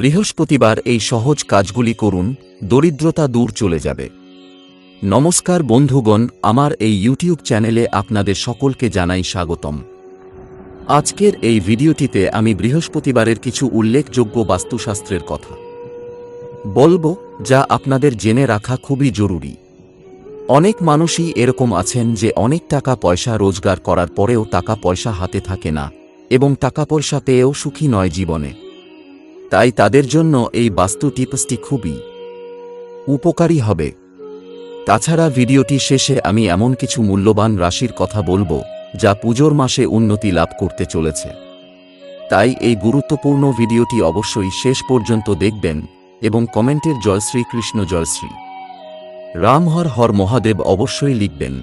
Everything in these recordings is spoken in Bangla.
বৃহস্পতিবার এই সহজ কাজগুলি করুন, দরিদ্রতা দূর চলে যাবে। নমস্কার বন্ধুগণ, আমার এই ইউটিউব চ্যানেলে আপনাদের সকলকে জানাই স্বাগতম। আজকের এই ভিডিওটিতে আমি বৃহস্পতিবারের কিছু উল্লেখযোগ্য বাস্তুশাস্ত্রের কথা। বলব, যা আপনাদের জেনে রাখা খুবই জরুরি। অনেক মানুষই এরকম আছেন যে অনেক টাকা পয়সা রোজগার করার পরেও টাকা পয়সা হাতে থাকে না, এবং টাকা পয়সা পেয়েও সুখী নয় জীবনে। তাই তাদের জন্য এই বাস্তু টিপসটি খুবই উপকারী হবে। তাছাড়া ভিডিওটি শেষে আমি এমন কিছু মূল্যবান রাশির কথা বলব, যা পুজোর মাসে উন্নতি লাভ করতে চলেছে। তাই এই গুরুত্বপূর্ণ ভিডিওটি অবশ্যই শেষ পর্যন্ত দেখবেন এবং কমেন্টের জয় শ্রীকৃষ্ণ জয়শ্রী। রাম হর হর মহাদেব অবশ্যই লিখবেন।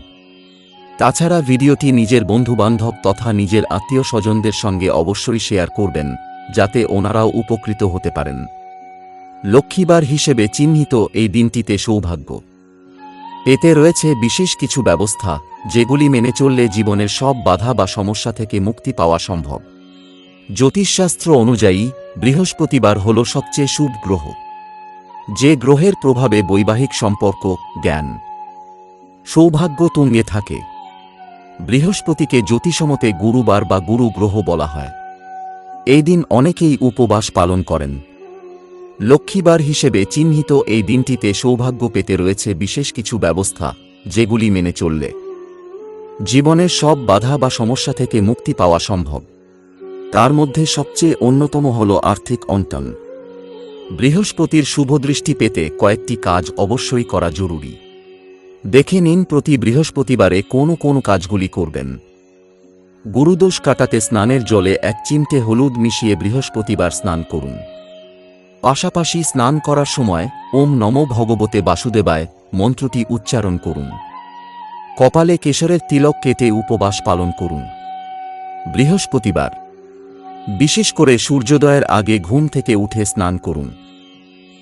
তাছাড়া ভিডিওটি নিজের বন্ধুবান্ধব তথা নিজের আত্মীয় স্বজনদের সঙ্গে অবশ্যই শেয়ার করবেন। যাতে ওনারাও উপকৃত হতে পারেন। লক্ষ্মীবার হিসেবে চিহ্নিত এই দিনটিতে সৌভাগ্য। এতে রয়েছে বিশেষ কিছু ব্যবস্থা, যেগুলি মেনে চললে জীবনের সব বাধা বা সমস্যা থেকে মুক্তি পাওয়া সম্ভব। জ্যোতিষশাস্ত্র অনুযায়ী, বৃহস্পতিবার হল সবচেয়ে শুভ গ্রহ। যে গ্রহের প্রভাবে বৈবাহিক সম্পর্ক, জ্ঞান, সৌভাগ্য তুঙ্গে থাকে। বৃহস্পতিকে জ্যোতিষমতে গুরুবার বা গুরু গ্রহ বলা হয়। এই দিন অনেকেই উপবাস পালন করেন। লক্ষ্মীবার হিসেবে চিহ্নিত এই দিনটিতে সৌভাগ্য পেতে রয়েছে বিশেষ কিছু ব্যবস্থা, যেগুলি মেনে চললে। জীবনের সব বাধা বা সমস্যা থেকে মুক্তি পাওয়া সম্ভব। তার মধ্যে সবচেয়ে অন্যতম হল আর্থিক অন্টন। বৃহস্পতির শুভদৃষ্টি পেতে কয়েকটি কাজ অবশ্যই করা জরুরি। দেখে নিন প্রতি বৃহস্পতিবারে কোন কোন কাজগুলি করবেন। গুরুদোষ কাটাতে স্নানের জলে এক চিমটে হলুদ মিশিয়ে বৃহস্পতিবার স্নান করুন। পাশাপাশি স্নান করার সময় ওম নম ভগবতে বাসুদেবায় মন্ত্রটি উচ্চারণ করুন। কপালে কেশরের তিলক কেটে উপবাস পালন করুন। বৃহস্পতিবার। বিশেষ করে সূর্যোদয়ের আগে ঘুম থেকে উঠে স্নান করুন।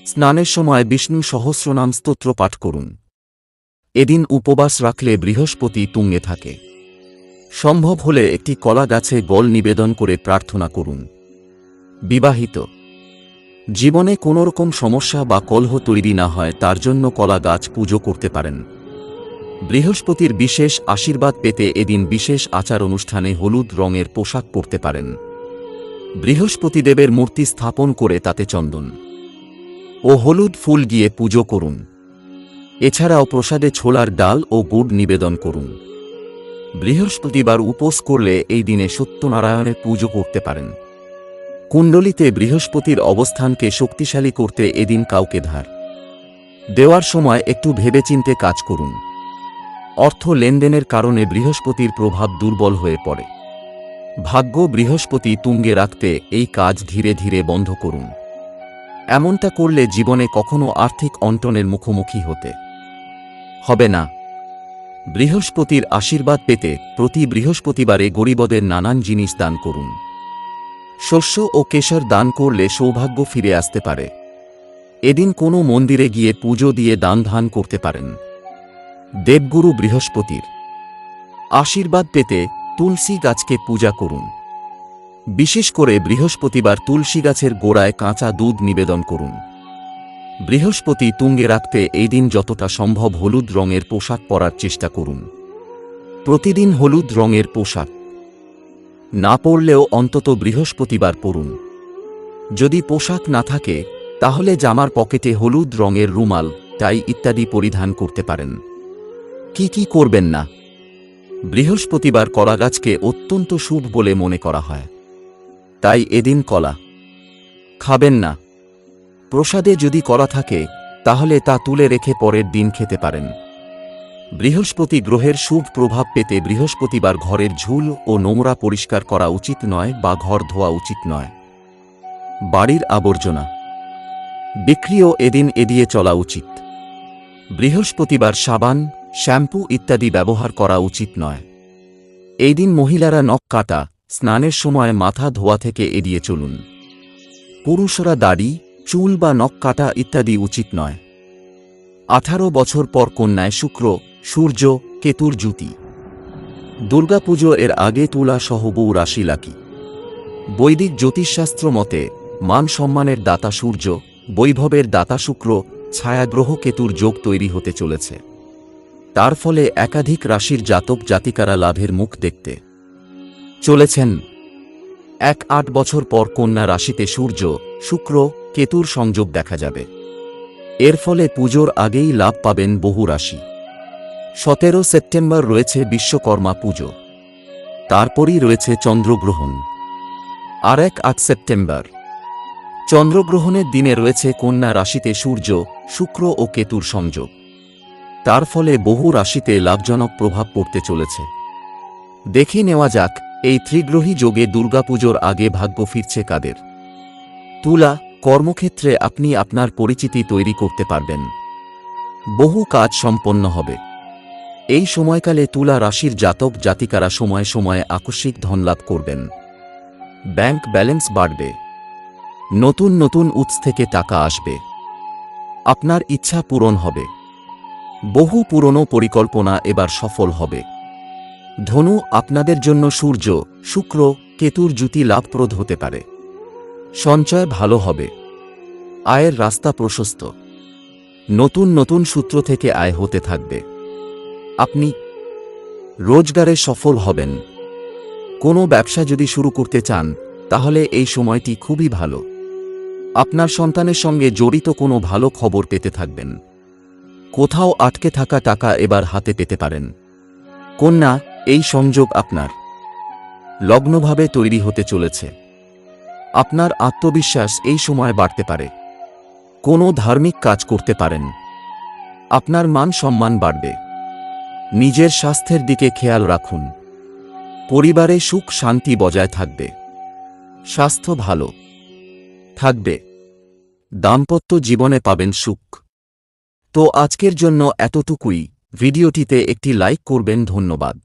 স্নানের সময় বিষ্ণু সহস্রনাম স্তোত্র পাঠ করুন। এদিন উপবাস রাখলে বৃহস্পতি তুঙ্গে থাকে। সম্ভব হলে একটি কলা গাছে গল নিবেদন করে প্রার্থনা করুন। বিবাহিত। জীবনে কোনোরকম সমস্যা বা কলহ তৈরি না হয়, তার জন্য কলা গাছ পুজো করতে পারেন। বৃহস্পতির বিশেষ আশীর্বাদ পেতে এদিন বিশেষ আচার অনুষ্ঠানে হলুদ রঙের পোশাক পরতে পারেন। বৃহস্পতিদেবের মূর্তি স্থাপন করে তাতে চন্দন ও হলুদ ফুল গিয়ে পুজো করুন। এছাড়াও প্রসাদে ছোলার ডাল ও গুড় নিবেদন করুন। বৃহস্পতিবার উপোস করলে এই দিনে সত্যনারায়ণের পুজো করতে পারেন। কুণ্ডলিতে বৃহস্পতির অবস্থানকে শক্তিশালী করতে এদিন কাউকে ধার। দেওয়ার সময় একটু ভেবেচিন্তে কাজ করুন। অর্থ লেনদেনের কারণে বৃহস্পতির প্রভাব দুর্বল হয়ে পড়ে। ভাগ্য বৃহস্পতি তুঙ্গে রাখতে এই কাজ ধীরে ধীরে বন্ধ করুন। এমনটা করলে জীবনে কখনো আর্থিক অন্টনের মুখোমুখি হতে হবে না। বৃহস্পতির আশীর্বাদ পেতে প্রতি বৃহস্পতিবারে গরিবদের নানান জিনিস দান করুন। শস্য ও কেশর দান করলে সৌভাগ্য ফিরে আসতে পারে। এদিন কোনো মন্দিরে গিয়ে পুজো দিয়ে দান ধান করতে পারেন। দেবগুরু বৃহস্পতির আশীর্বাদ পেতে তুলসী গাছকে পূজা করুন। বিশেষ করে বৃহস্পতিবার তুলসী গাছের গোড়ায় কাঁচা দুধ নিবেদন করুন। বৃহস্পতি তুঙ্গে রাখতে এই দিন যতটা সম্ভব হলুদ রঙের পোশাক পরার চেষ্টা করুন। প্রতিদিন হলুদ রঙের পোশাক। না পরলেও অন্তত বৃহস্পতিবার পরুন। যদি পোশাক না থাকে, তাহলে জামার পকেটে হলুদ রঙের রুমাল, টাই ইত্যাদি পরিধান করতে পারেন। কি কি করবেন না? বৃহস্পতিবার কলা গাছকে অত্যন্ত শুভ বলে মনে করা হয়। তাই এদিন কলা। খাবেন না। প্রসাদে যদি করা থাকে, তাহলে তা তুলে রেখে পরের দিন খেতে পারেন। বৃহস্পতি গ্রহের শুভ প্রভাব পেতে বৃহস্পতিবার ঘরের ঝুল ও নোংরা পরিষ্কার করা উচিত নয় বা ঘর ধোয়া উচিত নয়। বাড়ির আবর্জনা। বিক্রিও এদিন এড়িয়ে চলা উচিত। বৃহস্পতিবার সাবান, শ্যাম্পু ইত্যাদি ব্যবহার করা উচিত নয়। এই দিন মহিলারা নখ কাটা, স্নানের সময় মাথা ধোয়া থেকে এড়িয়ে চলুন। পুরুষরা দাড়ি চুল বা নখ কাটা ইত্যাদি উচিত নয়। আঠারো বছর পর কন্যায় শুক্র, সূর্য, কেতুর জুতি দুর্গাপুজো এর আগে তুলা সহ বউ রাশি লাকি। বৈদিক জ্যোতিষশাস্ত্র মতে, মান সম্মানের দাতা সূর্য, বৈভবের দাতা শুক্র, ছায়াগ্রহ কেতুর যোগ তৈরি হতে চলেছে। তার ফলে একাধিক রাশির জাতক জাতিকারা লাভের মুখ দেখতে চলেছেন। এক আট বছর পর কন্যা রাশিতে সূর্য, শুক্র কেতুর সংযোগ দেখা যাবে। এর ফলে পুজোর আগেই লাভ পাবেন বহু রাশি। সতেরো সেপ্টেম্বর রয়েছে বিশ্বকর্মা পুজো। তারপরই রয়েছে চন্দ্রগ্রহণ। আর এক আট সেপ্টেম্বর। চন্দ্রগ্রহণের দিনে রয়েছে কন্যা রাশিতে সূর্য, শুক্র ও কেতুর সংযোগ। তার ফলে বহু রাশিতে লাভজনক প্রভাব পড়তে চলেছে। দেখে নেওয়া যাক, এই ত্রিগ্রহী যোগে দুর্গাপুজোর আগে ভাগ্য ফিরছে কাদের? তুলা কর্মক্ষেত্রে আপনি আপনার পরিচিতি তৈরি করতে পারবেন। বহু কাজ সম্পন্ন হবে। এই সময়কালে তুলা রাশির জাতক জাতিকারা সময়ে সময়ে আকস্মিক ধনলাভ করবেন। ব্যাংক ব্যালেন্স বাড়বে। নতুন নতুন উৎস থেকে টাকা আসবে। আপনার ইচ্ছা পূরণ হবে। বহু পুরনো পরিকল্পনা এবার সফল হবে। ধনু আপনাদের জন্য সূর্য, শুক্র, কেতুর জুতি লাভপ্রদ হতে পারে। সঞ্চয় ভালো হবে। আয়ের রাস্তা প্রশস্ত। নতুন নতুন সূত্র থেকে আয় হতে থাকবে। আপনি রোজগারে সফল হবেন। কোনো ব্যবসা যদি শুরু করতে চান, তাহলে এই সময়টি খুবই ভালো। আপনার সন্তানের সঙ্গে জড়িত কোনো ভালো খবর পেতে থাকবেন। কোথাও আটকে থাকা টাকা এবার হাতে পেতে পারেন। কন্যা, এই সংযোগ আপনার। লগ্নভাবে তৈরি হতে চলেছে। আপনার আত্মবিশ্বাস এই সময় বাড়তে পারে। কোনো ধার্মিক কাজ করতে পারেন। আপনার মান সম্মান বাড়বে। নিজের স্বাস্থ্যের দিকে খেয়াল রাখুন। পরিবারে সুখ শান্তি বজায় থাকবে। স্বাস্থ্য ভালো। থাকবে। দাম্পত্য জীবনে পাবেন সুখ। তো আজকের জন্য এতটুকুই। ভিডিওটিতে একটি লাইক করবেন ধন্যবাদ।